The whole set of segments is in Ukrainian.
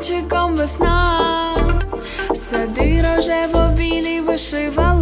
кінчиком весна, сади рожево білі вишивала.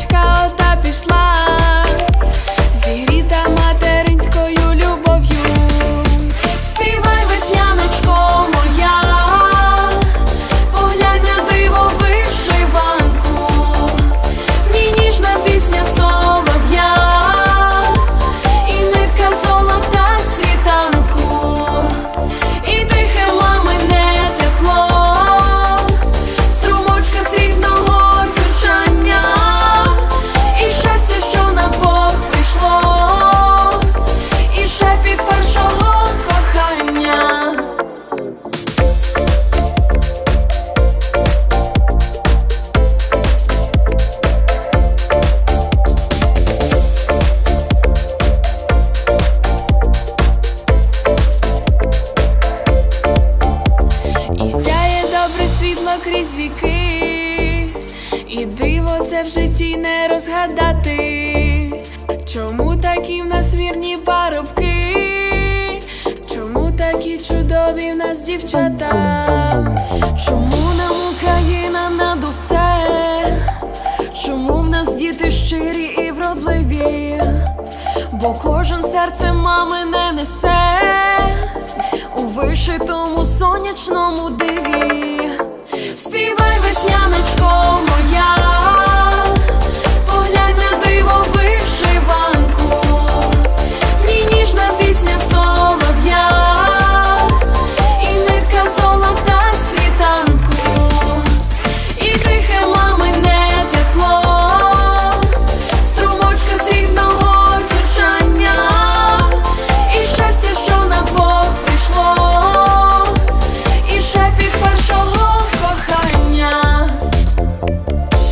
crítica. житті не розгадати, чому такі в нас вірні парубки, чому такі чудові в нас дівчата, чому нам Україна над усе, чому в нас діти щирі і вродливі, бо кожен серце мами не несе у вишитому сонячному диві.